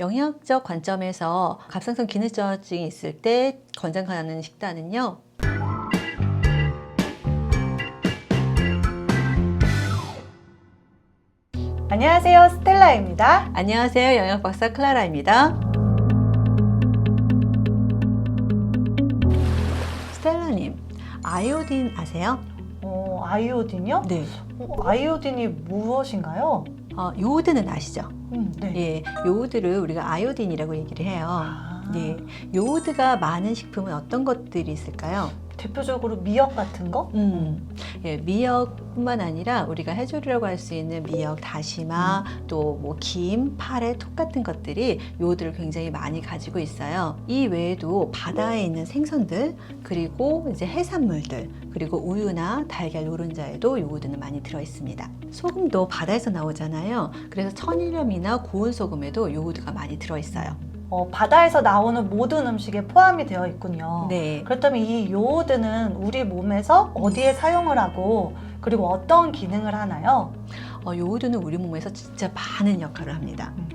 영양적 관점에서 갑상선 기능 저하증이 있을 때 권장하는 식단은요. 안녕하세요. 스텔라입니다. 안녕하세요. 영양 박사 클라라입니다. 스텔라님, 아이오딘 아세요? 어, 아이오딘이요? 네. 어, 아이오딘이 무엇인가요? 어, 요오드는 아시죠? 음, 네. 예, 요오드를 우리가 아이오딘이라고 얘기를 해요. 아, 예, 요오드가 많은 식품은 어떤 것들이 있을까요? 대표적으로 미역 같은 거? 음, 예, 미역뿐만 아니라 우리가 해조류라고 할 수 있는 미역, 다시마, 또 뭐 김, 파래, 톡 같은 것들이 요오드를 굉장히 많이 가지고 있어요. 이 외에도 바다에 있는 생선들, 그리고 이제 해산물들, 그리고 우유나 달걀 노른자에도 요오드는 많이 들어 있습니다. 소금도 바다에서 나오잖아요. 그래서 천일염이나 고운 소금에도 요오드가 많이 들어 있어요. 어, 바다에서 나오는 모든 음식에 포함이 되어 있군요. 네. 그렇다면 이 요오드는 우리 몸에서 어디에 사용을 하고 그리고 어떤 기능을 하나요? 어, 요오드는 우리 몸에서 진짜 많은 역할을 합니다. 음.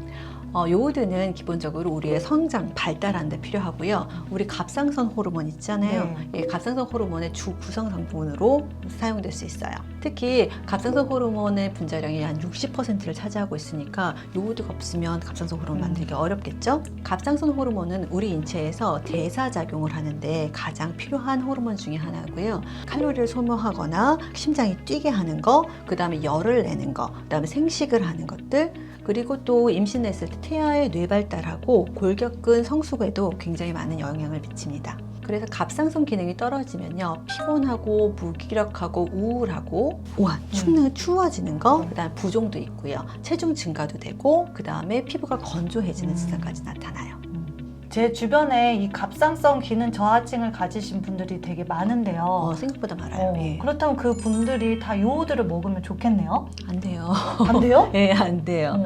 어, 요오드는 기본적으로 우리의 성장, 발달하는 데 필요하고요. 우리 갑상선 호르몬 있잖아요. 네. 예, 갑상선 호르몬의 주 구성 성분으로 사용될 수 있어요. 특히 갑상선 호르몬의 분자량이 한 60%를 차지하고 있으니까 요오드가 없으면 갑상선 호르몬 음. 만들기 어렵겠죠? 갑상선 호르몬은 우리 인체에서 대사 작용을 하는데 가장 필요한 호르몬 중에 하나고요. 칼로리를 소모하거나 심장이 뛰게 하는 거, 그 다음에 열을 내는 거, 그 다음에 생식을 하는 것들, 그리고 또 임신했을 때 태아의 뇌발달하고 골격근 성숙에도 굉장히 많은 영향을 미칩니다. 그래서 갑상선 기능이 떨어지면요 피곤하고 무기력하고 우울하고 우한 춥는 추워지는 거 음. 그다음 에 부종도 있고요 체중 증가도 되고 그 다음에 피부가 건조해지는 음. 증상까지 나타나요. 제 주변에 이 갑상선 기능 저하증을 가지신 분들이 되게 많은데요. 어, 생각보다 많아요. 어, 예. 그렇다면 그 분들이 다 요오드를 먹으면 좋겠네요. 안 돼요. 안 돼요? 예, 안 돼요.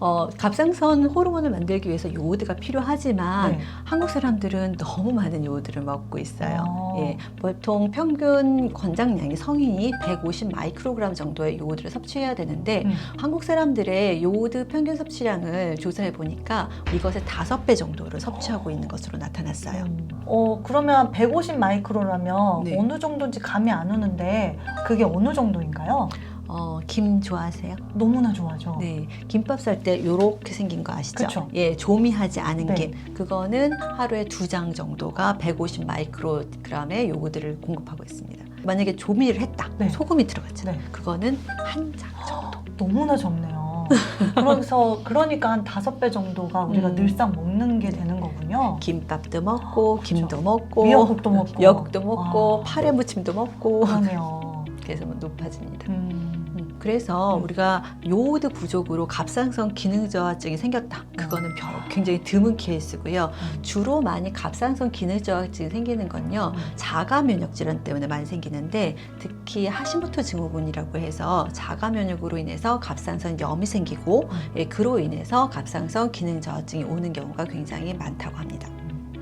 어, 어, 갑상선 호르몬을 만들기 위해서 요오드가 필요하지만 네. 한국 사람들은 너무 많은 요오드를 먹고 있어요. 어. 예, 보통 평균 권장량이 성인이 150 마이크로그램 정도의 요오드를 섭취해야 되는데 음. 한국 사람들의 요오드 평균 섭취량을 조사해 보니까 이것의 다섯 배 정도 를 섭취하고 있는 것으로 나타났어요. 어, 그러면 150 마이크로라면 네. 어느 정도인지 감이 안 오는데 그게 어느 정도인가요? 어, 김 좋아하세요? 너무나 좋아죠. 네, 김밥 쌀 때 요렇게 생긴 거 아시죠? 그쵸. 예, 조미하지 않은 네. 김. 그거는 하루에 두 장 정도가 150 마이크로그램의 요구들을 공급하고 있습니다. 만약에 조미를 했다. 네. 소금이 들어갔잖아요. 네. 그거는 한 장 정도. 너무나 적네요. 그래서 그러니까 한 다섯 배 정도가 우리가 음. 늘상 먹는 게 되는 거군요. 김밥도 먹고 그쵸. 김도 먹고 미역국도 먹고. 미역국도 먹고 아. 파래 무침도 먹고 그러네요. 그래서 뭐 높아집니다. 음. 음, 그래서 음. 우리가 요오드 부족으로 갑상선 기능 저하증이 생겼다. 그거는 별- 굉장히 드문 케이스고요. 음. 주로 많이 갑상선 기능 저하증이 생기는 건요. 자가 면역 질환 때문에 많이 생기는데 특히 하시모토 증후군이라고 해서 자가 면역으로 인해서 갑상선 염이 생기고 음. 예, 그로 인해서 갑상선 기능 저하증이 오는 경우가 굉장히 많다고 합니다.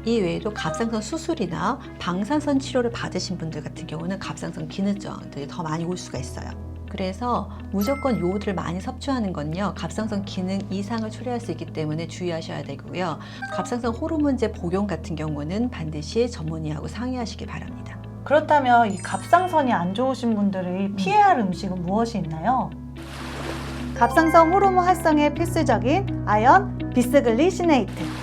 이 외에도 갑상선 수술이나 방사선 치료를 받으신 분들 같은 경우는 갑상선 기능 저하들이 더 많이 올 수가 있어요. 그래서 무조건 요오드를 많이 섭취하는 건요 갑상선 기능 이상을 초래할 수 있기 때문에 주의하셔야 되고요 갑상선 호르몬제 복용 같은 경우는 반드시 전문의하고 상의하시기 바랍니다. 그렇다면 이 갑상선이 안 좋으신 분들이 피해야 할 음식은 무엇이 있나요? 갑상선 호르몬 활성에 필수적인 아연 비스글리시네이트.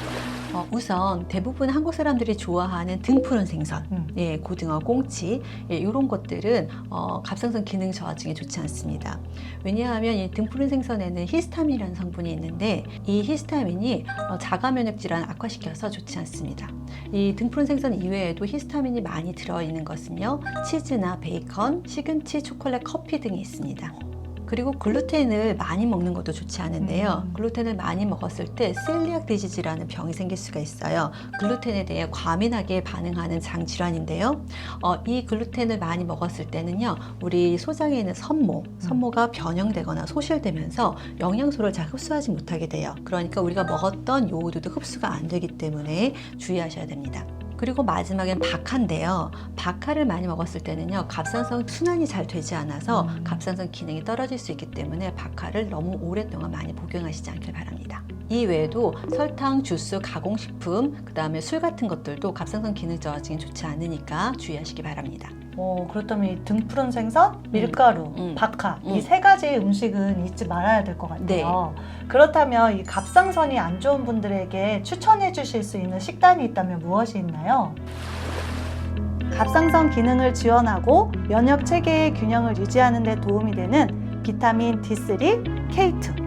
어, 우선 대부분 한국 사람들이 좋아하는 등푸른 생선, 음. 예, 고등어, 꽁치 예, 이런 것들은 어, 갑상선 기능 저하증에 좋지 않습니다. 왜냐하면 이 등푸른 생선에는 히스타민이라는 성분이 있는데 이 히스타민이 어, 자가 면역 질환을 악화시켜서 좋지 않습니다. 이 등푸른 생선 이외에도 히스타민이 많이 들어있는 것은요 치즈나 베이컨, 시금치, 초콜릿, 커피 등이 있습니다. 그리고 글루텐을 많이 먹는 것도 좋지 않은데요. 음. 글루텐을 많이 먹었을 때 셀리악 디지즈라는 병이 생길 수가 있어요. 글루텐에 대해 과민하게 반응하는 장 질환인데요. 어, 이 글루텐을 많이 먹었을 때는요, 우리 소장에 있는 선모, 선모가 변형되거나 소실되면서 영양소를 잘 흡수하지 못하게 돼요. 그러니까 우리가 먹었던 요오드도 흡수가 안 되기 때문에 주의하셔야 됩니다. 그리고 마지막엔 박하인데요. 박하를 많이 먹었을 때는요, 갑상선 순환이 잘 되지 않아서 음. 갑상선 기능이 떨어질 수 있기 때문에 박하를 너무 오랫동안 많이 복용하시지 않길 바랍니다. 이 외에도 설탕, 주스, 가공식품, 그 다음에 술 같은 것들도 갑상선 기능 저하증에 좋지 않으니까 주의하시기 바랍니다. 어, 그렇다면 이 등푸른 생선, 밀가루, 음. 박하 음. 이 세 가지 음식은 잊지 말아야 될 것 같아요. 네. 그렇다면 이 갑상선이 안 좋은 분들에게 추천해 주실 수 있는 식단이 있다면 무엇이 있나요? 갑상선 기능을 지원하고 면역 체계의 균형을 유지하는 데 도움이 되는 비타민 D3, K2.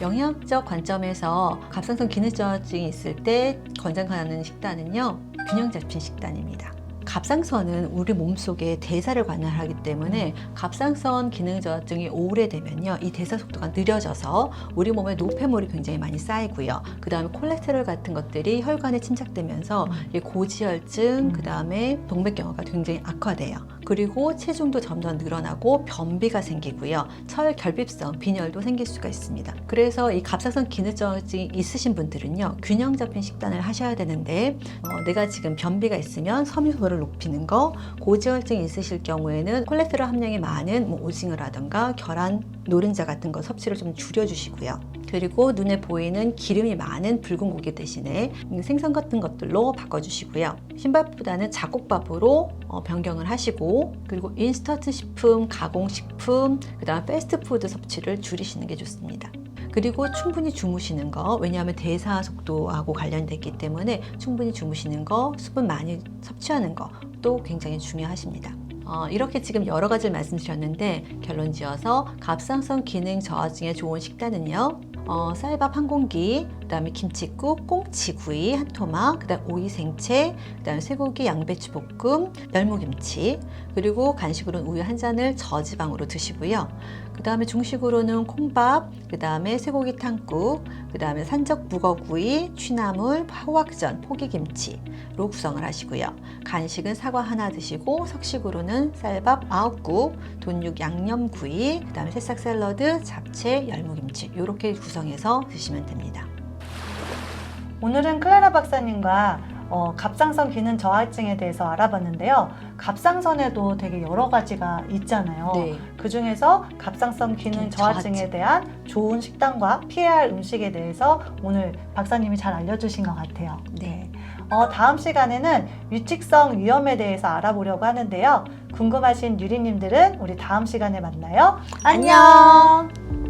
영양학적 관점에서 갑상선 기능 저하증이 있을 때 권장하는 식단은요 균형 잡힌 식단입니다. 갑상선은 우리 몸속에 대사를 관할하기 때문에 갑상선 기능 저하증이 오래되면요 이 대사 속도가 느려져서 우리 몸에 노폐물이 굉장히 많이 쌓이고요. 그 다음에 콜레스테롤 같은 것들이 혈관에 침착되면서 이 고지혈증 음. 그 다음에 동맥경화가 굉장히 악화돼요 그리고 체중도 점점 늘어나고 변비가 생기고요 철 결핍성 빈혈도 생길 수가 있습니다 그래서 이 갑상선 기능 저하증이 있으신 분들은요 균형 잡힌 식단을 하셔야 되는데 어, 내가 지금 변비가 있으면 섬유소를 높이는 거, 고지혈증이 있으실 경우에는 콜레스테롤 함량이 많은 뭐 오징어라든가 계란, 노른자 같은 거 섭취를 좀 줄여주시고요. 그리고 눈에 보이는 기름이 많은 붉은 고기 대신에 생선 같은 것들로 바꿔주시고요. 흰밥보다는 잡곡밥으로 어, 변경을 하시고 그리고 인스턴트 식품, 가공식품, 그 다음 패스트푸드 섭취를 줄이시는 게 좋습니다. 그리고 충분히 주무시는 거 왜냐하면 대사 속도하고 관련됐기 때문에 충분히 주무시는 거 수분 많이 섭취하는 것도 굉장히 중요하십니다. 어, 이렇게 지금 여러 가지를 말씀드렸는데 결론 지어서 갑상선 기능 저하증에 좋은 식단은요. 어, 쌀밥 한 공기, 그 다음에 김치국, 꽁치구이 한 토막, 그 다음 오이 생채, 그 다음에 쇠고기 양배추 볶음, 열무김치, 그리고 간식으로는 우유 한 잔을 저지방으로 드시고요. 그 다음에 중식으로는 콩밥, 그 다음에 쇠고기 탕국, 그 다음에 산적 북어구이, 취나물, 화왁전, 포기김치로 구성을 하시고요. 간식은 사과 하나 드시고 석식으로는 쌀밥 아홉 국, 돈육 양념구이, 그 다음에 새싹 샐러드, 잡채, 열무김치 이렇게 구성 해서 드시면 됩니다. 오늘은 클라라 박사님과 어, 갑상선 기능 저하증에 대해서 알아봤는데요. 갑상선에도 되게 여러 가지가 있잖아요. 네. 그 중에서 갑상선 기능 저하증에 저하증. 대한 좋은 식단과 피해야 할 음식에 대해서 오늘 박사님이 잘 알려주신 것 같아요. 네. 어, 다음 시간에는 유칙성 위험에 대해서 알아보려고 하는데요. 궁금하신 유리님들은 우리 다음 시간에 만나요. 안녕!